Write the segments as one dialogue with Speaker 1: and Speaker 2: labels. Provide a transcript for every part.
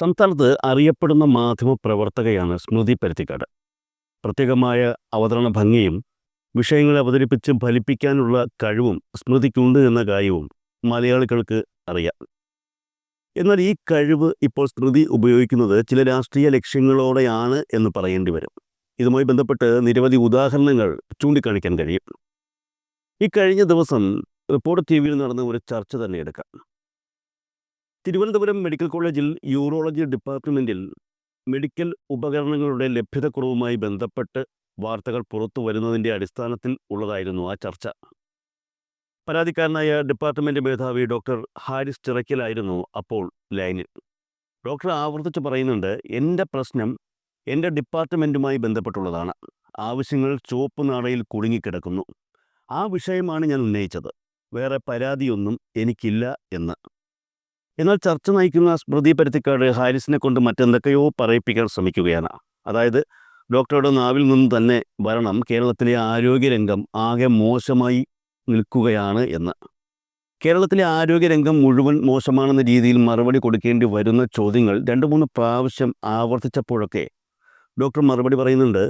Speaker 1: സംസ്ഥാനത്ത് അറിയപ്പെടുന്ന മാധ്യമ പ്രവർത്തകയാണ് സ്മൃതി പരുത്തിക്കാട്. പ്രത്യേകമായ അവതരണ ഭംഗിയും വിഷയങ്ങളെ അവതരിപ്പിച്ച് ഫലിപ്പിക്കാനുള്ള കഴിവും സ്മൃതിക്കുണ്ട് എന്ന കാര്യവും മലയാളികൾക്ക് അറിയാം. എന്നാൽ ഈ കഴിവ് ഇപ്പോൾ സ്മൃതി ഉപയോഗിക്കുന്നത് ചില രാഷ്ട്രീയ ലക്ഷ്യങ്ങളോടെയാണ് എന്ന് പറയേണ്ടി വരും. ഇതുമായി ബന്ധപ്പെട്ട് നിരവധി ഉദാഹരണങ്ങൾ ചൂണ്ടിക്കാണിക്കാൻ കഴിയും. കഴിഞ്ഞ ദിവസം റിപ്പോർട്ട് ടി വിയിൽ നടന്ന ഒരു ചർച്ച തന്നെ എടുക്കാം. തിരുവനന്തപുരം മെഡിക്കൽ കോളേജിൽ യൂറോളജി ഡിപ്പാർട്ട്മെന്റിൽ മെഡിക്കൽ ഉപകരണങ്ങളുടെ ലഭ്യതക്കുറവുമായി ബന്ധപ്പെട്ട് വാർത്തകൾ പുറത്തു വരുന്നതിന്റെ അടിസ്ഥാനത്തിൽ ഉള്ളതായിരുന്നു ആ ചർച്ച. പരാതിക്കാരനായ ഡിപ്പാർട്ട്മെന്റ് മേധാവി ഡോക്ടർ ഹാരിസ് ചിറക്കലായിരുന്നു അപ്പോൾ ലൈനിൽ. ഡോക്ടർ ആവർത്തിച്ച് പറയുന്നുണ്ട് എന്റെ പ്രശ്നം എന്റെ ഡിപ്പാർട്ട്മെന്റുമായി ബന്ധപ്പെട്ടുള്ളതാണ്. ആവശ്യങ്ങൾ ചുവപ്പ് നാടയിൽ കുടുങ്ങിക്കിടക്കുന്നു. ആ വിഷയമാണ് ഞാൻ ഉന്നയിച്ചത്. വേറെ പരാതിയൊന്നും എനിക്കില്ല എന്ന്. എന്നാൽ ചർച്ച നയിക്കുന്ന സ്മൃതി പരുത്തിക്കാട് ഹാരിസിനെ കൊണ്ട് മറ്റെന്തൊക്കെയോ പറയിപ്പിക്കാൻ ശ്രമിക്കുകയാണ്. അതായത് ഡോക്ടറുടെ നാവിൽ നിന്ന് തന്നെ വരണം. കേരളത്തിലെ ആരോഗ്യരംഗം ആകെ മോശമായി നിൽക്കുകയാണ് എന്ന്. കേരളത്തിലെ ആരോഗ്യരംഗം മുഴുവൻ മോശമാണെന്ന രീതിയിൽ മറുപടി കൊടുക്കേണ്ടി വരുന്ന ചോദ്യങ്ങൾ രണ്ട് മൂന്ന് പ്രാവശ്യം ആവർത്തിച്ചപ്പോഴൊക്കെ ഡോക്ടർ മറുപടി പറയുന്നുണ്ട്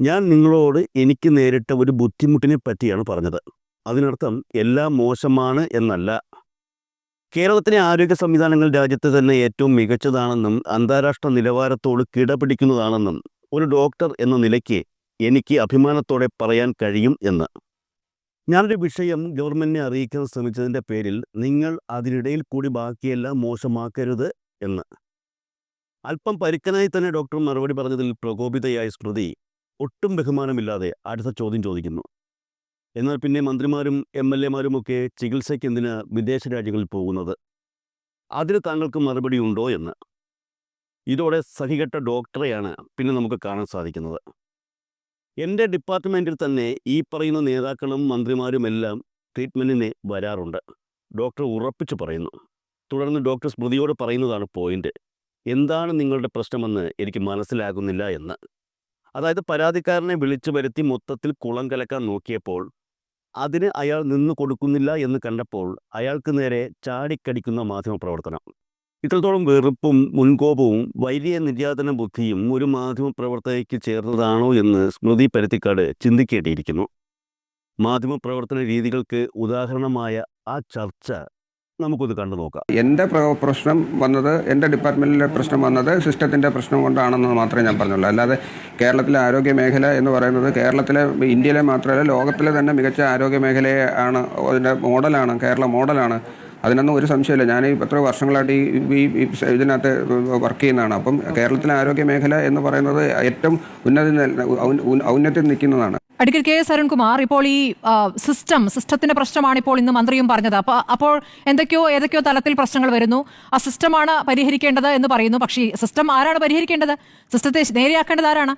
Speaker 1: ഞാൻ നിങ്ങളോട് എനിക്ക് നേരിട്ട ഒരു ബുദ്ധിമുട്ടിനെ പറ്റിയാണ് പറഞ്ഞത്. അതിനർത്ഥം എല്ലാം മോശമാണ് എന്നല്ല. കേരളത്തിലെ ആരോഗ്യ സംവിധാനങ്ങൾ രാജ്യത്ത് തന്നെ ഏറ്റവും മികച്ചതാണെന്നും അന്താരാഷ്ട്ര നിലവാരത്തോട് കിടപിടിക്കുന്നതാണെന്നും ഒരു ഡോക്ടർ എന്ന നിലയ്ക്ക് എനിക്ക് അഭിമാനത്തോടെ പറയാൻ കഴിയും എന്ന്. ഞാനൊരു വിഷയം ഗവൺമെന്റിനെ അറിയിക്കാൻ ശ്രമിച്ചതിന്റെ പേരിൽ നിങ്ങൾ അതിനിടയിൽ കൂടി ബാക്കിയെല്ലാം മോശമാക്കരുത് എന്ന്. അല്പം പരുക്കനായി തന്നെ ഡോക്ടർ മറുപടി പറഞ്ഞതിൽ പ്രകോപിതയായ സ്മൃതി ഒട്ടും ബഹുമാനമില്ലാതെ അടുത്ത ചോദ്യം ചോദിക്കുന്നു. എന്നാൽ പിന്നെ മന്ത്രിമാരും എം എൽ ചികിത്സയ്ക്ക് എന്തിനാ വിദേശ രാജ്യങ്ങളിൽ പോകുന്നത്? അതിന് താങ്കൾക്ക് മറുപടി ഉണ്ടോ എന്ന്? ഇതോടെ സഹികെട്ട ഡോക്ടറെയാണ് പിന്നെ നമുക്ക് കാണാൻ സാധിക്കുന്നത്. എന്റെ ഡിപ്പാർട്ട്മെന്റിൽ തന്നെ ഈ പറയുന്ന നേതാക്കളും മന്ത്രിമാരുമെല്ലാം ട്രീറ്റ്മെന്റിന് വരാറുണ്ട്. ഡോക്ടർ ഉറപ്പിച്ചു പറയുന്നു. തുടർന്ന് ഡോക്ടർ സ്മൃതിയോട് പറയുന്നതാണ് പോയിന്റ്. എന്താണ് നിങ്ങളുടെ പ്രശ്നമെന്ന് എനിക്ക് മനസ്സിലാകുന്നില്ല എന്ന്. അതായത് പരാതിക്കാരനെ വിളിച്ചു വരുത്തി മൊത്തത്തിൽ കുളം കലക്കാൻ നോക്കിയപ്പോൾ അതിന് അയാൾ നിന്ന് കൊടുക്കുന്നില്ല എന്ന് കണ്ടപ്പോൾ അയാൾക്ക് നേരെ ചാടിക്കടിക്കുന്ന മാധ്യമപ്രവർത്തനം ഇത്രത്തോളം വെറുപ്പും മുൻകോപവും വലിയ നിര്യാതന ബുദ്ധിയും ഒരു മാധ്യമപ്രവർത്തകയ്ക്ക് ചേർന്നതാണോ എന്ന് സ്മൃതി പരുത്തിക്കാട് ചിന്തിക്കേണ്ടിയിരിക്കുന്നു. മാധ്യമപ്രവർത്തന രീതികൾക്ക് ഉദാഹരണമായ ആ ചർച്ച നമുക്കൊന്ന് കണ്ടു നോക്കാം.
Speaker 2: എന്റെ പ്ര- പ്രശ്നം വന്നത് എന്റെ ഡിപ്പാർട്ട്മെന്റിലെ പ്രശ്നം വന്നത് സിസ്റ്റത്തിന്റെ പ്രശ്നം കൊണ്ടാണെന്ന് മാത്രമേ ഞാൻ പറഞ്ഞുള്ളൂ. അല്ലാതെ കേരളത്തിലെ ആരോഗ്യ മേഖല എന്ന് പറയുന്നത് കേരളത്തിലെ ഇന്ത്യയിലെ മാത്രമല്ല ലോകത്തിലെ തന്നെ മികച്ച ആരോഗ്യ മേഖലയെ ആണ് അതിന്റെ മോഡലാണ് കേരള മോഡലാണ്. അതിനൊന്നും ഒരു സംശയമില്ല ഞാൻ ഈ എത്ര വർഷങ്ങളായിട്ട് ഈ ഈ- ഈ ഇതിനകത്ത് വർക്ക് ചെയ്യുന്നതാണ്. അപ്പം കേരളത്തിലെ ആരോഗ്യ മേഖല എന്ന് പറയുന്നത് ഏറ്റവും ഉന്നതി ഔന്നത്യം നിൽക്കുന്നതാണ്.
Speaker 3: അഡ്വക്കേറ്റ് കെ എസ് അരുൺകുമാർ ഇപ്പോൾ ഈ സിസ്റ്റം സിസ്റ്റത്തിന്റെ പ്രശ്നമാണ് ഇപ്പോൾ ഇന്ന് മന്ത്രിയും പറഞ്ഞത്. അപ്പോൾ അപ്പോൾ എന്തൊക്കെയോ ഏതൊക്കെയോ തലത്തിൽ പ്രശ്നങ്ങൾ വരുന്നു. ആ സിസ്റ്റമാണ് പരിഹരിക്കേണ്ടത് എന്ന് പറയുന്നു. പക്ഷേ സിസ്റ്റം ആരാണ് പരിഹരിക്കേണ്ടത്? സിസ്റ്റത്തെ നേരെയാക്കേണ്ടത് ആരാണ്?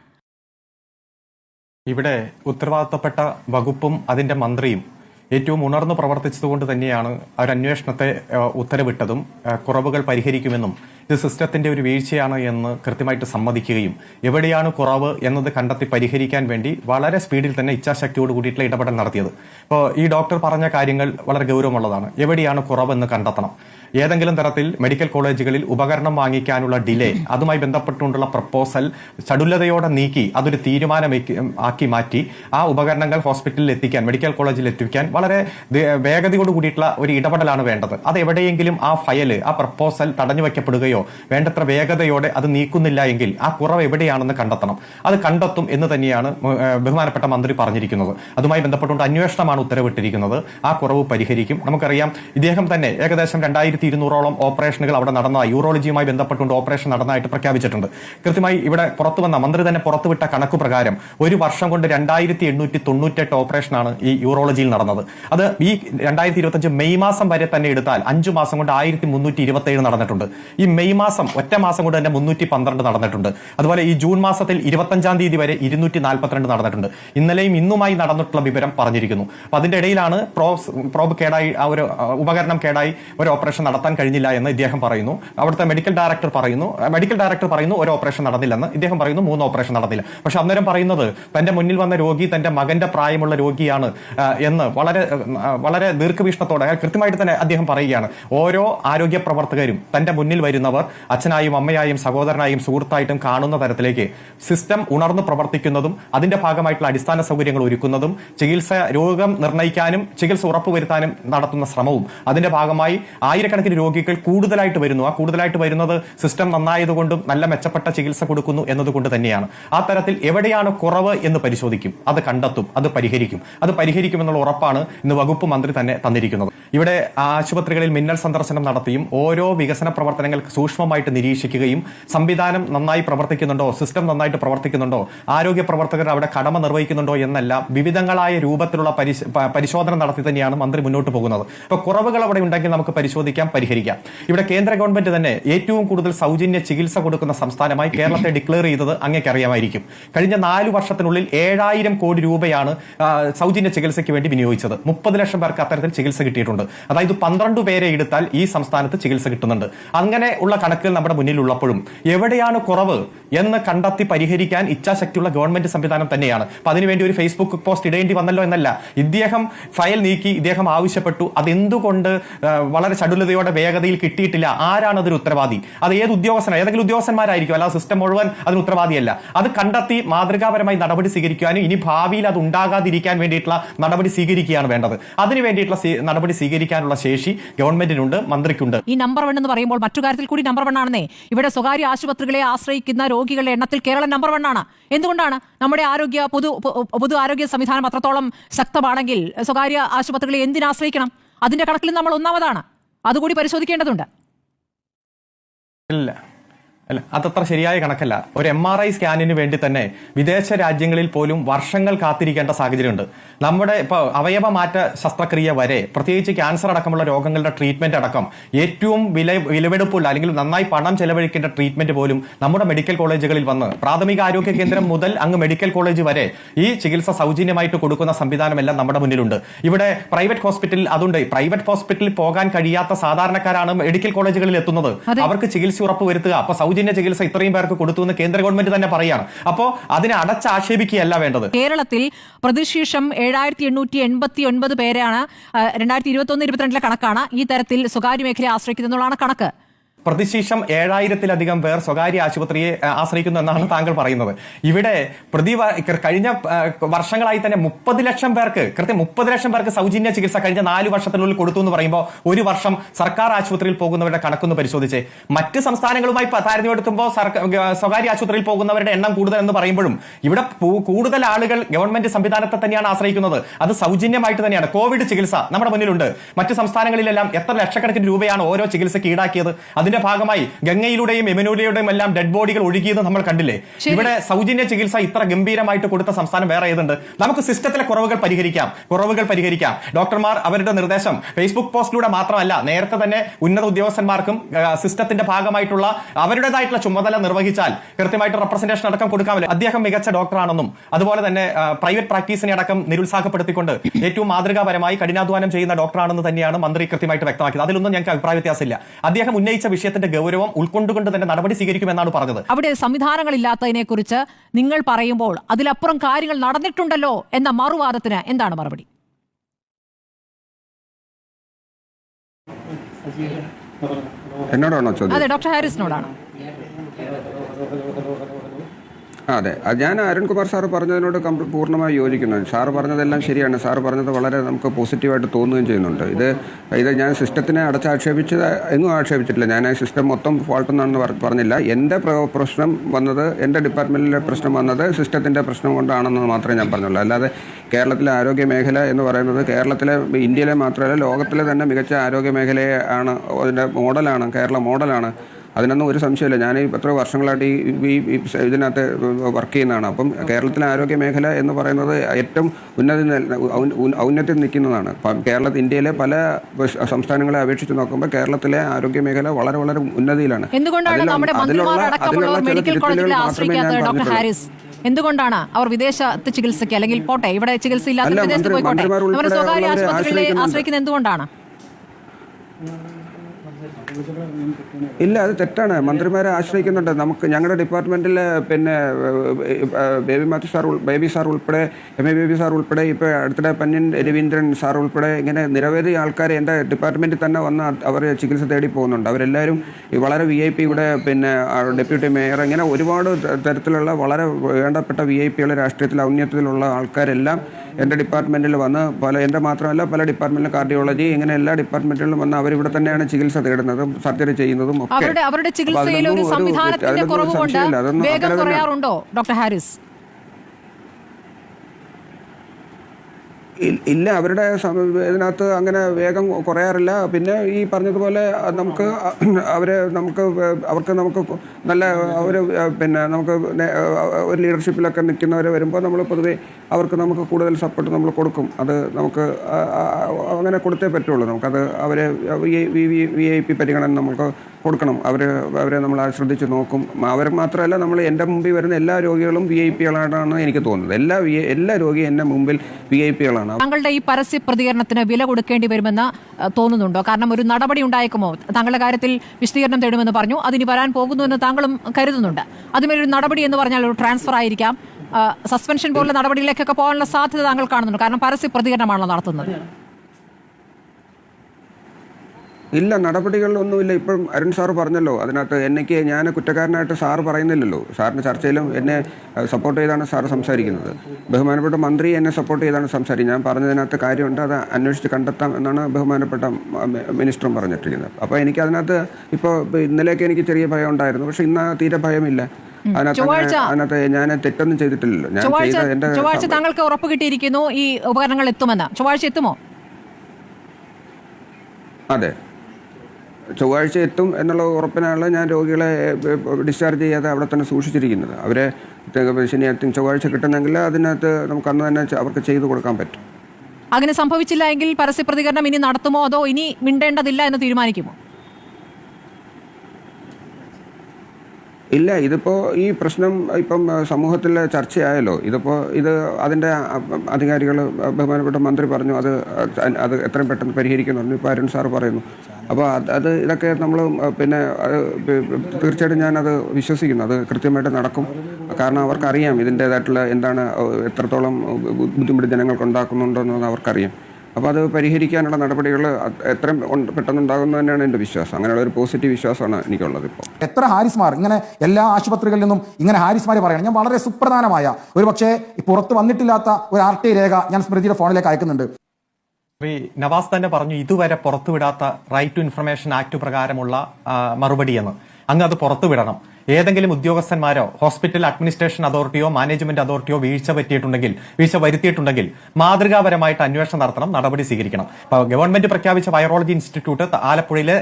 Speaker 4: ഇവിടെ ഉത്തരവാദിത്തപ്പെട്ട വകുപ്പും അതിന്റെ മന്ത്രിയും ഏറ്റവും ഉണർന്നു പ്രവർത്തിച്ചതുകൊണ്ട് തന്നെയാണ് അവരന്വേഷണത്തെ ഉത്തരവിട്ടതും കുറവുകൾ പരിഹരിക്കുമെന്നും ഇത് സിസ്റ്റത്തിന്റെ ഒരു വീഴ്ചയാണ് എന്ന് കൃത്യമായിട്ട് സമ്മതിക്കുകയും എവിടെയാണ് കുറവ് എന്നത് കണ്ടെത്തി പരിഹരിക്കാൻ വേണ്ടി വളരെ സ്പീഡിൽ തന്നെ ഇച്ഛാശക്തിയോട് കൂടിയിട്ടുള്ള ഇടപെടൽ നടത്തിയത്. ഇപ്പോൾ ഈ ഡോക്ടർ പറഞ്ഞ കാര്യങ്ങൾ വളരെ ഗൗരവമുള്ളതാണ്. എവിടെയാണ് കുറവ് എന്ന് കണ്ടെത്തണം. ഏതെങ്കിലും തരത്തിൽ മെഡിക്കൽ കോളേജുകളിൽ ഉപകരണം വാങ്ങിക്കാനുള്ള ഡിലേ അതുമായി ബന്ധപ്പെട്ടുകൊണ്ടുള്ള പ്രപ്പോസൽ ചടുലതയോടെ നീക്കി അതൊരു തീരുമാനം ആക്കി മാറ്റി ആ ഉപകരണങ്ങൾ ഹോസ്പിറ്റലിൽ എത്തിക്കാൻ മെഡിക്കൽ കോളേജിൽ എത്തിക്കാൻ വളരെ വേഗതയോട് കൂടിയിട്ടുള്ള ഒരു ഇടപെടലാണ് വേണ്ടത്. അത് എവിടെയെങ്കിലും ആ ഫയൽ ആ പ്രപ്പോസൽ തടഞ്ഞു വയ്ക്കപ്പെടുകയോ വേണ്ടത്ര വേഗതയോടെ അത് നീക്കുന്നില്ല എങ്കിൽ ആ കുറവ് എവിടെയാണെന്ന് കണ്ടെത്തണം. അത് കണ്ടെത്തും എന്ന് തന്നെയാണ് ബഹുമാനപ്പെട്ട മന്ത്രി പറഞ്ഞിരിക്കുന്നത്. അതുമായി ബന്ധപ്പെട്ടുകൊണ്ട് അന്വേഷണമാണ് ഉത്തരവിട്ടിരിക്കുന്നത്. ആ കുറവ് പരിഹരിക്കും. നമുക്കറിയാം ഇദ്ദേഹം തന്നെ ഏകദേശം രണ്ടായിരത്തി ഇരുന്നൂറോളം ഓപ്പറേഷനുകൾ അവിടെ നടന്നതായി യൂറോളജിയുമായി ബന്ധപ്പെട്ടുകൊണ്ട് ഓപ്പറേഷൻ നടന്നതായിട്ട് പ്രഖ്യാപിച്ചിട്ടുണ്ട്. കൃത്യമായി ഇവിടെ പുറത്തു വന്ന മന്ത്രി തന്നെ പുറത്തുവിട്ട കണക്ക് പ്രകാരം ഒരു വർഷം കൊണ്ട് രണ്ടായിരത്തി എണ്ണൂറ്റി തൊണ്ണൂറ്റെട്ട് ഓപ്പറേഷനാണ് ഈ യൂറോളജിയിൽ നടന്നത്. അത് ഈ രണ്ടായിരത്തി ഇരുപത്തഞ്ച് മെയ് മാസം വരെ തന്നെ എടുത്താൽ അഞ്ചു മാസം കൊണ്ട് ആയിരത്തി മുന്നൂറ്റി ഇരുപത്തി ഏഴ് നടന്നിട്ടുണ്ട്. ഈ മെയ് മാസം ഒറ്റ മാസം കൊണ്ട് തന്നെ മുന്നൂറ്റി പന്ത്രണ്ട് നടന്നിട്ടുണ്ട്. അതുപോലെ ഈ ജൂൺ മാസത്തിൽ ഇരുപത്തഞ്ചാം തീയതി വരെ ഇരുന്നൂറ്റി നാൽപ്പത്തിരണ്ട് നടന്നിട്ടുണ്ട്. ഇന്നലെയും ഇന്നുമായി നടന്നിട്ടുള്ള വിവരം പറഞ്ഞിരിക്കുന്നു. അപ്പൊ അതിന്റെ ഇടയിലാണ് പ്രോബ്സ് പ്രോബ് കേടായി ആ ഒരു ഉപകരണം കേടായി ഒരു ഓപ്പറേഷൻ നടത്താൻ കഴിഞ്ഞില്ല എന്ന് ഇദ്ദേഹം പറയുന്നു. അവിടുത്തെ മെഡിക്കൽ ഡയറക്ടർ പറയുന്നു മെഡിക്കൽ ഡയറക്ടർ പറയുന്നു ഒരു ഓപ്പറേഷൻ നടന്നില്ലെന്ന്. ഇദ്ദേഹം പറയുന്നു മൂന്ന് ഓപ്പറേഷൻ നടന്നില്ല. പക്ഷെ അന്നേരം പറയുന്നത് തന്റെ മുന്നിൽ വന്ന രോഗി തന്റെ മകന്റെ പ്രായമുള്ള രോഗിയാണ് എന്ന് വളരെ വളരെ ദീർഘവീക്ഷണത്തോടെ കൃത്യമായിട്ട് തന്നെ അദ്ദേഹം പറയുകയാണ്. ഓരോ ആരോഗ്യ പ്രവർത്തകരും തന്റെ മുന്നിൽ വരുന്നവർ അച്ഛനായും അമ്മയായും സഹോദരനായും സുഹൃത്തായിട്ടും കാണുന്ന തരത്തിലേക്ക് സിസ്റ്റം ഉണർന്നു പ്രവർത്തിക്കുന്നതും അതിന്റെ ഭാഗമായിട്ടുള്ള അടിസ്ഥാന സൗകര്യങ്ങൾ ഒരുക്കുന്നതും ചികിത്സ രോഗം നിർണയിക്കാനും ചികിത്സ ഉറപ്പുവരുത്താനും നടത്തുന്ന ശ്രമവും അതിന്റെ ഭാഗമായി ആയിരക്കണക്കിന് രോഗികൾ കൂടുതലായിട്ട് വരുന്നു. ആ കൂടുതലായിട്ട് വരുന്നത് സിസ്റ്റം നന്നായതുകൊണ്ടും നല്ല മെച്ചപ്പെട്ട ചികിത്സ കൊടുക്കുന്നു എന്നതുകൊണ്ട് തന്നെയാണ്. ആ തരത്തിൽ എവിടെയാണ് കുറവ് എന്ന് പരിശോധിക്കും. അത് കണ്ടെത്തും. അത് പരിഹരിക്കും. അത് പരിഹരിക്കുമെന്നുള്ള ഉറപ്പാണ് ഇന്ന് വകുപ്പ് മന്ത്രി തന്നെ തന്നിരിക്കുന്നത്. ഇവിടെ ആശുപത്രികളിൽ മിന്നൽ സന്ദർശനം നടത്തിയും ഓരോ വികസന പ്രവർത്തനങ്ങൾ സൂക്ഷ്മമായിട്ട് നിരീക്ഷിക്കുകയും സംവിധാനം നന്നായി പ്രവർത്തിക്കുന്നുണ്ടോ? സിസ്റ്റം നന്നായിട്ട് പ്രവർത്തിക്കുന്നുണ്ടോ? ആരോഗ്യ പ്രവർത്തകർ അവിടെ കടമ നിർവഹിക്കുന്നുണ്ടോ എന്നെല്ലാം വിവിധങ്ങളായ രൂപത്തിലുള്ള പരിശ- പരിശോധന നടത്തി തന്നെയാണ് മന്ത്രി മുന്നോട്ട് പോകുന്നത്. അപ്പോൾ കുറവുകൾ അവിടെ ഉണ്ടെങ്കിൽ നമുക്ക് പരിശോധിക്കാം പരിഹരിക്കാം. ഇവിടെ കേന്ദ്ര ഗവൺമെന്റ് തന്നെ ഏറ്റവും കൂടുതൽ സൗജന്യ ചികിത്സ കൊടുക്കുന്ന സംസ്ഥാനമായി കേരളത്തെ ഡിക്ലെയർ ചെയ്തത് അങ്ങേക്കറിയാമായിരിക്കും. കഴിഞ്ഞ നാല് വർഷത്തിനുള്ളിൽ ഏഴായിരം കോടി രൂപയാണ് സൗജന്യ ചികിത്സയ്ക്ക് വേണ്ടി വിനിയോഗിച്ചത്. മുപ്പത് ലക്ഷം പേർക്ക് അത്തരത്തിൽ ചികിത്സ കിട്ടിയിട്ടുണ്ട്. അതായത് പന്ത്രണ്ട് പേരെ എടുത്താൽ ഈ സംസ്ഥാനത്ത് ചികിത്സ കിട്ടുന്നുണ്ട്. അങ്ങനെ ഉള്ള കണക്കുകൾ നമ്മുടെ മുന്നിൽ ഉള്ളപ്പോഴും എവിടെയാണ് കുറവ് എന്ന് കണ്ടെത്തി പരിഹരിക്കാൻ ഇച്ഛാശക്തിയുള്ള ഗവൺമെന്റ് സംവിധാനം തന്നെയാണ്. അപ്പൊ അതിനുവേണ്ടി ഒരു ഫേസ്ബുക്ക് പോസ്റ്റ് ഇടേണ്ടി വന്നല്ലോ എന്നല്ല. ഇദ്ദേഹം ഫയൽ നീക്കി ഇദ്ദേഹം ആവശ്യപ്പെട്ടു. അതെന്തുകൊണ്ട് വളരെ ചടുലതയോടെ വേഗതയിൽ കിട്ടിയിട്ടില്ല? ആരാണ് അതിന് ഉത്തരവാദി? അത് ഏത് ഉദ്യോഗസ്ഥനാണ് ഏതെങ്കിലും ഉദ്യോഗസ്ഥന്മാരായിരിക്കും. അല്ലാതെ സിസ്റ്റം മുഴുവൻ അതിന് ഉത്തരവാദിയല്ല. അത് കണ്ടെത്തി മാതൃകാപരമായി നടപടി സ്വീകരിക്കാനും ഇനി ഭാവിയിൽ അത് ഉണ്ടാകാതിരിക്കാൻ വേണ്ടിയിട്ടുള്ള നടപടി സ്വീകരിക്കുകയാണ് വേണ്ടത്. അതിനുവേണ്ടിയിട്ടുള്ള നടപടി സ്വീകരിക്കാനുള്ള ശേഷി ഗവൺമെന്റിനുണ്ട് മന്ത്രിക്കുണ്ട്.
Speaker 3: ഈ നമ്പർ വൺ എന്ന് പറയുമ്പോൾ മറ്റു കാര്യത്തിൽ കൂടി നമ്പർ വൺ ആണെന്നേ. ഇവിടെ സ്വകാര്യ ആശുപത്രികളെ ആശ്രയിക്കുന്ന രോഗികളുടെ എണ്ണത്തിൽ കേരളം നമ്പർ വൺ ആണ്. എന്തുകൊണ്ടാണ്? നമ്മുടെ ആരോഗ്യ പൊതു പൊതു ആരോഗ്യ സംവിധാനം അത്രത്തോളം ശക്തമാണെങ്കിൽ സ്വകാര്യ ആശുപത്രികളെ എന്തിനാശ്രയിക്കണം അതിന്റെ കണക്കിൽ നമ്മൾ ഒന്നാമതാണ്. അതുകൂടി പരിശോധിക്കേണ്ടതുണ്ട്.
Speaker 4: ഇല്ല. അല്ല അതത്ര ശരിയായ കണക്കല്ല. ഒരു എം ആർ ഐ സ്കാനിന് വേണ്ടി തന്നെ വിദേശ രാജ്യങ്ങളിൽ പോലും വർഷങ്ങൾ കാത്തിരിക്കേണ്ട സാഹചര്യമുണ്ട്. നമ്മുടെ ഇപ്പോൾ അവയവ മാറ്റ ശസ്ത്രക്രിയ വരെ പ്രത്യേകിച്ച് ക്യാൻസർ അടക്കമുള്ള രോഗങ്ങളുടെ ട്രീറ്റ്മെന്റ് അടക്കം ഏറ്റവും വില വിലവെടുപ്പുള്ള അല്ലെങ്കിൽ നന്നായി പണം ചെലവഴിക്കേണ്ട ട്രീറ്റ്മെന്റ് പോലും നമ്മുടെ മെഡിക്കൽ കോളേജുകളിൽ വന്ന് പ്രാഥമിക ആരോഗ്യ കേന്ദ്രം മുതൽ അങ്ങ് മെഡിക്കൽ കോളേജ് വരെ ഈ ചികിത്സ സൗജന്യമായിട്ട് കൊടുക്കുന്ന സംവിധാനമെല്ലാം നമ്മുടെ മുന്നിലുണ്ട്. ഇവിടെ പ്രൈവറ്റ് ഹോസ്പിറ്റലിൽ അതുണ്ട്. പ്രൈവറ്റ് ഹോസ്പിറ്റലിൽ പോകാൻ കഴിയാത്ത സാധാരണക്കാരാണ് മെഡിക്കൽ കോളേജുകളിൽ എത്തുന്നത്. അവർക്ക് ചികിത്സ ഉറപ്പ് വരുത്തുക അപ്പൊ സൗജന്യ ചികിത്സ ഇത്രയും പേർക്ക് കൊടുത്തു എന്ന് കേന്ദ്ര ഗവൺമെന്റ് തന്നെ പറയുകയാണ് അപ്പോ അതിനെ അടച്ചാക്ഷേപിക്കുകയല്ല വേണ്ടത്.
Speaker 3: കേരളത്തിൽ പ്രതിശീർഷം ഏഴായിരത്തി എണ്ണൂറ്റി എൺപത്തി ഒൻപത് പേരാണ് രണ്ടായിരത്തി ഇരുപത്തി ഒന്ന് ഇരുപത്തിരണ്ടിലെ കണക്കാണ് ഈ തരത്തിൽ സ്വകാര്യ മേഖലയെ ആശ്രയിക്കുന്നതെന്നുള്ളതാണ് കണക്ക്.
Speaker 4: പ്രതിശീർഷം ഏഴായിരത്തിലധികം പേർ സ്വകാര്യ ആശുപത്രിയെ ആശ്രയിക്കുന്നു എന്നാണ് താങ്കൾ പറയുന്നത്. ഇവിടെ പ്രതി കഴിഞ്ഞ വർഷങ്ങളായി തന്നെ മുപ്പത് ലക്ഷം പേർക്ക് കൃത്യം മുപ്പത് ലക്ഷം പേർക്ക് സൗജന്യ ചികിത്സ കഴിഞ്ഞ നാല് വർഷത്തിനുള്ളിൽ കൊടുത്തു എന്ന് പറയുമ്പോൾ ഒരു വർഷം സർക്കാർ ആശുപത്രിയിൽ പോകുന്നവരുടെ കണക്കൊന്ന് പരിശോധിച്ച്. മറ്റ് സംസ്ഥാനങ്ങളുമായി താരതമ്യപ്പെടുത്തുമ്പോൾ സ്വകാര്യ ആശുപത്രിയിൽ പോകുന്നവരുടെ എണ്ണം കൂടുതൽ എന്ന് പറയുമ്പോഴും ഇവിടെ കൂടുതൽ ആളുകൾ ഗവൺമെന്റ് സംവിധാനത്തെ തന്നെയാണ് ആശ്രയിക്കുന്നത്. അത് സൗജന്യമായിട്ട് തന്നെയാണ്. കോവിഡ് ചികിത്സ നമ്മുടെ മുന്നിലുണ്ട്. മറ്റ് സംസ്ഥാനങ്ങളിലെല്ലാം എത്ര ലക്ഷക്കണക്കിന് രൂപയാണ് ഓരോ ചികിത്സയ്ക്ക് ഈടാക്കിയത്. അതിന്റെ ഭാഗമായി ഗംഗയിലൂടെയും യമുനയിലൂടെയും എല്ലാം ഡെഡ് ബോഡികൾ ഒഴുകിയത് നമ്മൾ കണ്ടില്ലേ? ഇവിടെ സൗജന്യ ചികിത്സ ഇത്ര ഗംഭീരമായിട്ട് കൊടുത്ത സംസ്ഥാനം വേറെ ഏതുണ്ട്? നമുക്ക് സിസ്റ്റത്തിലെ കുറവുകൾ പരിഹരിക്കാം. കുറവുകൾ പരിഹരിക്കാം. ഡോക്ടർമാർ അവരുടെ നിർദ്ദേശം ഫേസ്ബുക്ക് പോസ്റ്റിലൂടെ മാത്രമല്ല നേരത്തെ തന്നെ ഉന്നത ഉദ്യോഗസ്ഥന്മാർക്കും സിസ്റ്റത്തിന്റെ ഭാഗമായിട്ടുള്ള അവരുടേതായിട്ടുള്ള ചുമതല നിർവഹിച്ചാൽ കൃത്യമായിട്ട് റെപ്രസെന്റേഷൻ അടക്കം കൊടുക്കാമല്ലോ. അദ്ദേഹം മികച്ച ഡോക്ടറാണെന്നും അതുപോലെ തന്നെ പ്രൈവറ്റ് പ്രാക്ടീസിനെ അടക്കം നിരുത്സാഹപ്പെടുത്തിക്കൊണ്ട് ഏറ്റവും മാതൃകാപരമായി കഠിനാധ്വാനം ചെയ്യുന്ന ഡോക്ടറാണെന്ന് തന്നെയാണ് മന്ത്രി കൃത്യമായിട്ട് വ്യക്തമാക്കിയത്. അതിലൊന്നും ഞങ്ങൾക്ക് അഭിപ്രായ വ്യത്യാസമില്ല. അദ്ദേഹം ഉന്നയിച്ച വിഷയത്തിന്റെ ഗൗരവം ഉൾക്കൊണ്ടുകൊണ്ട് തന്നെ നടപടി സ്വീകരിക്കുമെന്നാണ് പറഞ്ഞത്.
Speaker 3: അവിടെ സംവിധാനങ്ങളില്ലാത്തതിനെ കുറിച്ച് നിങ്ങൾ പറയുമ്പോൾ അതിലപ്പുറം കാര്യങ്ങൾ നടന്നിട്ടുണ്ടല്ലോ എന്ന മറുവാദത്തിന് എന്താണ് മറുപടി?
Speaker 2: എന്നോടാണോ ചോദ്യം?
Speaker 3: അതെ ഡോക്ടർ ഹാരിസിനോടാണ്.
Speaker 2: അതെ. ഞാൻ അരുൺകുമാർ സാർ പറഞ്ഞതിനോട് പൂർണമായി യോജിക്കുന്നു. സാർ പറഞ്ഞതെല്ലാം ശരിയാണ്. സാർ പറഞ്ഞത് വളരെ നമുക്ക് പോസിറ്റീവായിട്ട് തോന്നുകയും ചെയ്യുന്നുണ്ട്. ഇത് ഇത് ഞാൻ സിസ്റ്റത്തിനെ അടച്ചാക്ഷേപിച്ചത് എങ്ങും ആക്ഷേപിച്ചിട്ടില്ല. ഞാൻ ആ സിസ്റ്റം മൊത്തം ഫോൾട്ട് എന്നാണെന്ന് പറ- പറഞ്ഞില്ല. എന്റെ പ്ര- പ്രശ്നം വന്നത് എന്റെ ഡിപ്പാർട്ട്മെന്റിലെ പ്രശ്നം വന്നത് സിസ്റ്റത്തിന്റെ പ്രശ്നം കൊണ്ടാണെന്ന് മാത്രമേ ഞാൻ പറഞ്ഞുള്ളൂ. അല്ലാതെ കേരളത്തിലെ ആരോഗ്യ മേഖല എന്ന് പറയുന്നത് കേരളത്തിലെ ഇന്ത്യയിലെ മാത്രമല്ല ലോകത്തിലെ തന്നെ മികച്ച ആരോഗ്യ മേഖലയെ ആണ് അതിന്റെ മോഡലാണ് കേരള മോഡലാണ് അതിനൊന്നും ഒരു സംശയമില്ല ഞാൻ ഈ എത്ര വർഷങ്ങളായിട്ട് ഈ ഈ- ഇതിനകത്ത് വർക്ക് ചെയ്യുന്നതാണ്. അപ്പം കേരളത്തിലെ ആരോഗ്യ മേഖല എന്ന് പറയുന്നത് ഏറ്റവും ഉന്നതി ഔന്നത്യത്തിൽ നിൽക്കുന്നതാണ്. കേരള ഇന്ത്യയിലെ പല സംസ്ഥാനങ്ങളെ അപേക്ഷിച്ച് നോക്കുമ്പോൾ കേരളത്തിലെ ആരോഗ്യ മേഖല വളരെ വളരെ ഉന്നതിയിലാണ്.
Speaker 3: എന്തുകൊണ്ടാണ്
Speaker 2: അതിലുള്ള- അതിലുള്ള- ചില തിരുത്തലുകൾ മാത്രമേ ഞാൻ പറഞ്ഞിട്ടുള്ളൂ.
Speaker 3: അവർ വിദേശത്ത് ചികിത്സയ്ക്ക് അല്ലെങ്കിൽ പോട്ടെ ഇവിടെ ചികിത്സ ഇല്ലാത്ത വിദേശത്ത് പോയിക്കോട്ടെ സ്വകാര്യ ആശുപത്രികളെ ആശ്രയിക്കുന്നത് എന്തുകൊണ്ടാണ്?
Speaker 2: ഇല്ല അത് തെറ്റാണ്. മന്ത്രിമാരെ ആശ്രയിക്കുന്നുണ്ട്. നമുക്ക് ഞങ്ങളുടെ ഡിപ്പാർട്ട്മെന്റിൽ പിന്നെ ബേബി മാത്യു സാർ ബേബി സാർ ഉൾപ്പെടെ എം എ ബേബി സാർ ഉൾപ്പെടെ ഇപ്പോൾ അടുത്തിടെ പന്യൻ രവീന്ദ്രൻ സാർ ഉൾപ്പെടെ ഇങ്ങനെ നിരവധി ആൾക്കാർ എന്റെ ഡിപ്പാർട്ട്മെന്റിൽ തന്നെ വന്ന് അവർ ചികിത്സ തേടി പോകുന്നുണ്ട്. അവരെല്ലാവരും വളരെ വി ഐ പി ഇവിടെ പിന്നെ ഡെപ്യൂട്ടി മേയർ ഇങ്ങനെ ഒരുപാട് തരത്തിലുള്ള വളരെ വേണ്ടപ്പെട്ട വി ഐ പികൾ രാഷ്ട്രീയത്തിൽ ഔന്നത്യത്തിലുള്ള ആൾക്കാരെല്ലാം എന്റെ ഡിപ്പാർട്ട്മെന്റിൽ വന്ന് പല എന്റെ മാത്രമല്ല പല ഡിപ്പാർട്ട്മെന്റിലും കാർഡിയോളജി ഇങ്ങനെ എല്ലാ ഡിപ്പാർട്ട്മെന്റിലും വന്ന് അവരിവിടെ തന്നെയാണ് ചികിത്സ തേടുന്നതും സർജറി ചെയ്യുന്നതും
Speaker 3: അവരുടെ അവരുടെ ചികിത്സയിൽ ഒരു സംവിധാനത്തിന്റെ
Speaker 2: കുറവുണ്ട്
Speaker 3: വേഗം കുറയാറുണ്ടോ ഡോക്ടർ ഹാരിസ്?
Speaker 2: ഇല്ല അവരുടെ ഇതിനകത്ത് അങ്ങനെ വേഗം കുറയാറില്ല. പിന്നെ ഈ പറഞ്ഞതുപോലെ നമുക്ക് അവരെ നമുക്ക് അവർക്ക് നമുക്ക് നല്ല അവർ പിന്നെ നമുക്ക് ഒരു ലീഡർഷിപ്പിലൊക്കെ നിൽക്കുന്നവർ വരുമ്പോൾ നമ്മൾ പൊതുവെ അവർക്ക് നമുക്ക് കൂടുതൽ സപ്പോർട്ട് നമ്മൾ കൊടുക്കും. അത് നമുക്ക് അങ്ങനെ കൊടുത്തേ പറ്റുള്ളൂ. നമുക്കത് അവരെ വി ഐ പി പരിഗണന നമുക്ക് കൊടുക്കണം. അവർ അവരെ നമ്മൾ ശ്രദ്ധിച്ച് നോക്കും. അവർ മാത്രമല്ല നമ്മൾ എന്റെ മുമ്പിൽ വരുന്ന എല്ലാ രോഗികളും വി ഐ പികളായിട്ടാണ് എനിക്ക് തോന്നുന്നത്. എല്ലാ എല്ലാ രോഗിയും എന്റെ മുമ്പിൽ വി ഐ പികളാണ്
Speaker 3: താങ്കളുടെ ഈ പരസ്യ പ്രതികരണത്തിന് വില കൊടുക്കേണ്ടി വരുമെന്ന് തോന്നുന്നുണ്ടോ? കാരണം ഒരു നടപടി ഉണ്ടായേക്കുമോ? താങ്കളുടെ കാര്യത്തിൽ വിശദീകരണം തേടുമെന്ന് പറഞ്ഞു. അതിന് വരാൻ പോകുന്നു എന്ന് താങ്കളും കരുതുന്നുണ്ട്. അതുമൊരു നടപടി എന്ന് പറഞ്ഞാൽ ഒരു ട്രാൻസ്ഫർ ആയിരിക്കാം. സസ്പെൻഷൻ പോലുള്ള നടപടിയിലേക്കൊക്കെ പോകാനുള്ള സാധ്യത താങ്കൾ കാണുന്നുണ്ട്. കാരണം പരസ്യ പ്രതികരണമാണല്ലോ നടത്തുന്നത്.
Speaker 2: ഇല്ല നടപടികളൊന്നുമില്ല ഇപ്പം അരുൺ സാറ് പറഞ്ഞല്ലോ അതിനകത്ത് എനിക്ക് ഞാൻ കുറ്റക്കാരനായിട്ട് സാറ് പറയുന്നില്ലല്ലോ. സാറിന് ചർച്ചയിലും എന്നെ സപ്പോർട്ട് ചെയ്താണ് സാറ് സംസാരിക്കുന്നത്. ബഹുമാനപ്പെട്ട മന്ത്രി എന്നെ സപ്പോർട്ട് ചെയ്താണ് സംസാരിക്കുന്നത്. ഞാൻ പറഞ്ഞതിനകത്ത് കാര്യമുണ്ട് അത് അന്വേഷിച്ച് കണ്ടെത്താം എന്നാണ് ബഹുമാനപ്പെട്ട മിനിസ്റ്ററും പറഞ്ഞിട്ടിരിക്കുന്നത്. അപ്പോൾ എനിക്ക് അതിനകത്ത് ഇപ്പോൾ ഇന്നലെയൊക്കെ എനിക്ക് ചെറിയ ഭയം ഉണ്ടായിരുന്നു. പക്ഷെ ഇന്ന് തീരെ ഭയമില്ല. അതിനകത്ത് ഞാൻ തെറ്റൊന്നും ചെയ്തിട്ടില്ലല്ലോ. ഞാൻ ചെയ്ത എന്റെ
Speaker 3: ചൊവ്വാഴ്ച താങ്കൾക്ക് ഉറപ്പ് കിട്ടിയിരിക്കുന്നു ഈ ഉപകരണങ്ങൾ എത്തുമെന്ന്. ചൊവ്വാഴ്ച എത്തുമോ?
Speaker 2: അതെ. ചൊവ്വാഴ്ച എത്തും എന്നുള്ള ഉറപ്പിനാണ് ഞാൻ രോഗികളെ ഡിസ്ചാർജ് ചെയ്യാതെ അവിടെ തന്നെ സൂക്ഷിച്ചിരിക്കുന്നത്. അവരെ ശനി ചൊവ്വാഴ്ച കിട്ടുന്നെങ്കിൽ അതിനകത്ത് നമുക്ക് അന്ന് തന്നെ അവർക്ക് ചെയ്തു കൊടുക്കാൻ പറ്റും.
Speaker 3: അങ്ങനെ സംഭവിച്ചില്ല എങ്കിൽ പരസ്യ പ്രതികരണം ഇനി നടത്തുമോ അതോ ഇനി മിണ്ടേണ്ടതില്ല എന്ന് തീരുമാനിക്കുമോ?
Speaker 2: ഇല്ല ഇതിപ്പോൾ ഈ പ്രശ്നം ഇപ്പം സമൂഹത്തിൽ ചർച്ചയായല്ലോ. ഇതിപ്പോൾ ഇത് അതിന്റെ അധികാരികൾ ബഹുമാനപ്പെട്ട മന്ത്രി പറഞ്ഞു അത് അത് എത്രയും പെട്ടെന്ന് പരിഹരിക്കുന്നു ഇപ്പോൾ അരുൺ സാർ പറയുന്നു. അപ്പോൾ അത് ഇതൊക്കെ നമ്മൾ പിന്നെ തീർച്ചയായിട്ടും ഞാനത് വിശ്വസിക്കുന്നു. അത് കൃത്യമായിട്ട് നടക്കും. കാരണം അവർക്കറിയാം ഇതിന്റേതായിട്ടുള്ള എന്താണ് എത്രത്തോളം ബുദ്ധിമുട്ട് ജനങ്ങൾക്ക് ഉണ്ടാക്കുന്നുണ്ടോ എന്ന് അവർക്കറിയാം. അപ്പോൾ അത് പരിഹരിക്കാനുള്ള നടപടികൾ എത്രയും ഉണ്ട്- പെട്ടെന്ന് ഉണ്ടാകുന്നു തന്നെയാണ് എന്റെ വിശ്വാസം. അങ്ങനെയുള്ള ഒരു പോസിറ്റീവ് വിശ്വാസമാണ് എനിക്കുള്ളത് ഇപ്പോൾ
Speaker 5: എത്ര ഹാരിസ്മാർ ഇങ്ങനെ എല്ലാ ആശുപത്രികളിൽ നിന്നും ഇങ്ങനെ ഹാരിസ്മാർ പറയണം. ഞാൻ വളരെ സുപ്രധാനമായ ഒരു പക്ഷേ പുറത്ത് വന്നിട്ടില്ലാത്ത ഒരു ആർ ടി രേഖ ഞാൻ സ്മൃതിയുടെ ഫോണിലേക്ക് അയക്കുന്നുണ്ട്.
Speaker 4: നവാസ് തന്നെ പറഞ്ഞു ഇതുവരെ പുറത്തുവിടാത്ത റൈറ്റ് ടു ഇൻഫർമേഷൻ ആക്ട് പ്രകാരമുള്ള മറുപടിയെന്ന്. അങ്ങ് അത് പുറത്തുവിടണം. ഏതെങ്കിലും ഉദ്യോഗസ്ഥന്മാരോ ഹോസ്പിറ്റൽ അഡ്മിനിസ്ട്രേഷൻ അതോറിറ്റിയോ മാനേജ്മെന്റ് അതോറിറ്റിയോ വീഴ്ച പറ്റിയിട്ടുണ്ടെങ്കിൽ വീഴ്ച വരുത്തിയിട്ടുണ്ടെങ്കിൽ മാതൃകാപരമായിട്ട് അന്വേഷണം നടത്തണം നടപടി സ്വീകരിക്കണം. ഗവൺമെന്റ് പ്രഖ്യാപിച്ച വൈറോളജി ഇൻസ്റ്റിറ്റ്യൂട്ട് ആലപ്പുഴയിലെ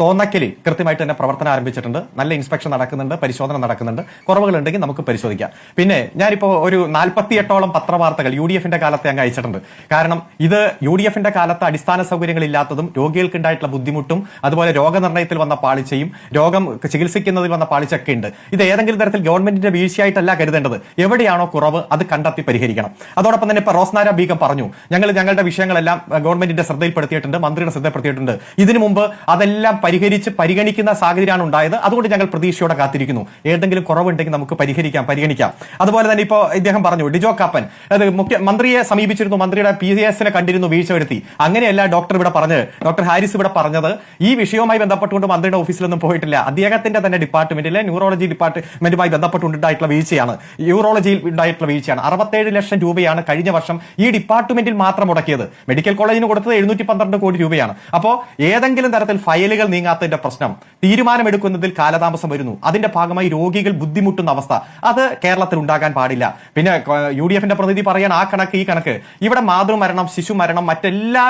Speaker 4: തോന്നക്കലിൽ കൃത്യമായിട്ട് തന്നെ പ്രവർത്തനം ആരംഭിച്ചിട്ടുണ്ട്. നല്ല ഇൻസ്പെക്ഷൻ നടക്കുന്നുണ്ട് പരിശോധന നടക്കുന്നുണ്ട്. കുറവുകളുണ്ടെങ്കിൽ നമുക്ക് പരിശോധിക്കാം. പിന്നെ ഞാനിപ്പോ ഒരു നാൽപ്പത്തിയെട്ടോളം പത്രവാർത്തകൾ യു ഡി എഫിന്റെ കാലത്തെ അങ്ങ് അയച്ചിട്ടുണ്ട്. കാരണം ഇത് യു ഡി എഫിന്റെ കാലത്ത് അടിസ്ഥാന സൗകര്യങ്ങൾ ഇല്ലാത്തതും രോഗികൾക്ക് ഉണ്ടായിട്ടുള്ള ബുദ്ധിമുട്ടും അതുപോലെ രോഗനിർണയത്തിൽ വന്ന പാളിച്ചയും രോഗം ചികിത്സിക്കുന്നതിൽ വന്ന പാളിച്ചയൊക്കെ ഉണ്ട്. ഇത് ഏതെങ്കിലും തരത്തിൽ ഗവൺമെന്റിന്റെ വീഴ്ചയായിട്ടല്ല കരുതേണ്ടത്. എവിടെയാണോ കുറവ് അത് കണ്ടെത്തി പരിഹരിക്കണം. അതോടൊപ്പം തന്നെ ഇപ്പൊ റോസ്നാര ബീഗം പറഞ്ഞു ഞങ്ങൾ ഞങ്ങളുടെ വിഷയങ്ങളെല്ലാം ഗവൺമെന്റിന്റെ ശ്രദ്ധയിൽപ്പെടുത്തിയിട്ടുണ്ട് മന്ത്രിയുടെ ശ്രദ്ധപ്പെടുത്തിയിട്ടുണ്ട് ഇതിനു മുമ്പ് അതെല്ലാം പരിഹരിച്ച് പരിഗണിക്കുന്ന സാഹചര്യമാണ് ഉണ്ടായത്. അതുകൊണ്ട് ഞങ്ങൾ പ്രതീക്ഷയോടെ കാത്തിരിക്കുന്നു. ഏതെങ്കിലും കുറവുണ്ടെങ്കിൽ നമുക്ക് പരിഹരിക്കാം പരിഗണിക്കാം. അതുപോലെ തന്നെ ഇപ്പോൾ ഇദ്ദേഹം പറഞ്ഞു ഡിജോ കാപ്പൻ അത് മുഖ്യ മന്ത്രിയെ സമീപിച്ചിരുന്നു മന്ത്രിയുടെ പി എസിനെ കണ്ടിരുന്നു വീഴ്ച വരുത്തി. അങ്ങനെയല്ല ഡോക്ടർ ഇവിടെ പറഞ്ഞത് ഡോക്ടർ ഹാരിസ് ഇവിടെ പറഞ്ഞത് ഈ വിഷയവുമായി ബന്ധപ്പെട്ടുകൊണ്ട് മന്ത്രിയുടെ ഓഫീസിലൊന്നും പോയിട്ടില്ല. അദ്ദേഹത്തിന്റെ തന്നെ ഡിപ്പാർട്ട്മെന്റിലെ ന്യൂറോളജി ഡിപ്പാർട്ട്മെന്റുമായി ബന്ധപ്പെട്ടുണ്ടായിട്ടുള്ള വീഴ്ചയാണ്. യൂറോളജിയിൽ ഉണ്ടായിട്ടുള്ള വീഴ്ചയാണ്. അറുപത്തേഴ് ലക്ഷം രൂപയാണ് കഴിഞ്ഞ വർഷം ഈ ഡിപ്പാർട്ട്മെന്റിൽ മാത്രം മുടക്കിയത്. മെഡിക്കൽ കോളേജിന് കൊടുത്തത് എഴുന്നൂറ്റി പന്ത്രണ്ട് കോടി രൂപയാണ്. അപ്പോൾ ഏതെങ്കിലും തരത്തിൽ ഫയലുകൾ നീങ്ങാത്തതിന്റെ പ്രശ്നം തീരുമാനമെടുക്കുന്നതിൽ കാലതാമസം വരുന്നു. അതിന്റെ ഭാഗമായി രോഗികൾ ബുദ്ധിമുട്ടുന്ന അവസ്ഥ. അത് കേരളത്തിൽ ഉണ്ടാകാൻ പാടില്ല. പിന്നെ യു ഡി എഫിന്റെ പ്രതിനിധി പറയാൻ ആ കണക്ക് ഈ കണക്ക്. ഇവിടെ മാതൃമരണം ശിശു മരണം മറ്റെല്ലാ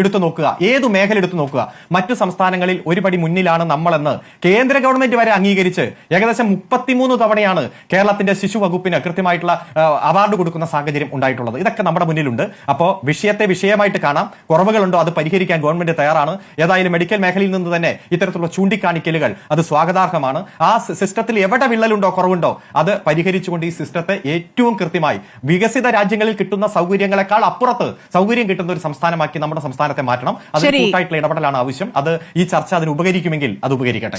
Speaker 4: എടുത്തു നോക്കുക. ഏതു മേഖല എടുത്തു നോക്കുക. മറ്റു സംസ്ഥാനങ്ങളിൽ ഒരുപടി മുന്നിലാണ് നമ്മളെന്ന് കേന്ദ്ര ഗവൺമെന്റ് വരെ അംഗീകരിച്ചു. പരിഹരിച്ച് ഏകദേശം മുപ്പത്തിമൂന്ന് തവണയാണ് കേരളത്തിന്റെ ശിശു വകുപ്പിന് കൃത്യമായിട്ടുള്ള അവാർഡ് കൊടുക്കുന്ന സാഹചര്യം ഉണ്ടായിട്ടുള്ളത്. ഇതൊക്കെ നമ്മുടെ മുന്നിലുണ്ട്. അപ്പോൾ വിഷയത്തെ വിഷയമായിട്ട് കാണാം. കുറവുകളുണ്ടോ അത് പരിഹരിക്കാൻ ഗവൺമെന്റ് തയ്യാറാണ്. ഏതായാലും മെഡിക്കൽ മേഖലയിൽ നിന്ന് തന്നെ ഇത്തരത്തിലുള്ള ചൂണ്ടിക്കാണിക്കലുകൾ അത് സ്വാഗതാർഹമാണ്. ആ സിസ്റ്റത്തിൽ എവിടെ വിള്ളലുണ്ടോ കുറവുണ്ടോ അത് പരിഹരിച്ചുകൊണ്ട് ഈ സിസ്റ്റത്തെ ഏറ്റവും കൃത്യമായി വികസിത രാജ്യങ്ങളിൽ കിട്ടുന്ന സൗകര്യങ്ങളെക്കാൾ അപ്പുറത്ത് സൗകര്യം കിട്ടുന്ന ഒരു സംസ്ഥാനമാക്കി നമ്മുടെ സംസ്ഥാനത്തെ മാറ്റണം.
Speaker 3: അത്.
Speaker 4: കൂട്ടായിട്ടുള്ള ഇടപെടലാണ് ആവശ്യം. അത് ഈ ചർച്ച അതിന് ഉപകരിക്കുമെങ്കിൽ അത് ഉപകരിക്കട്ടെ.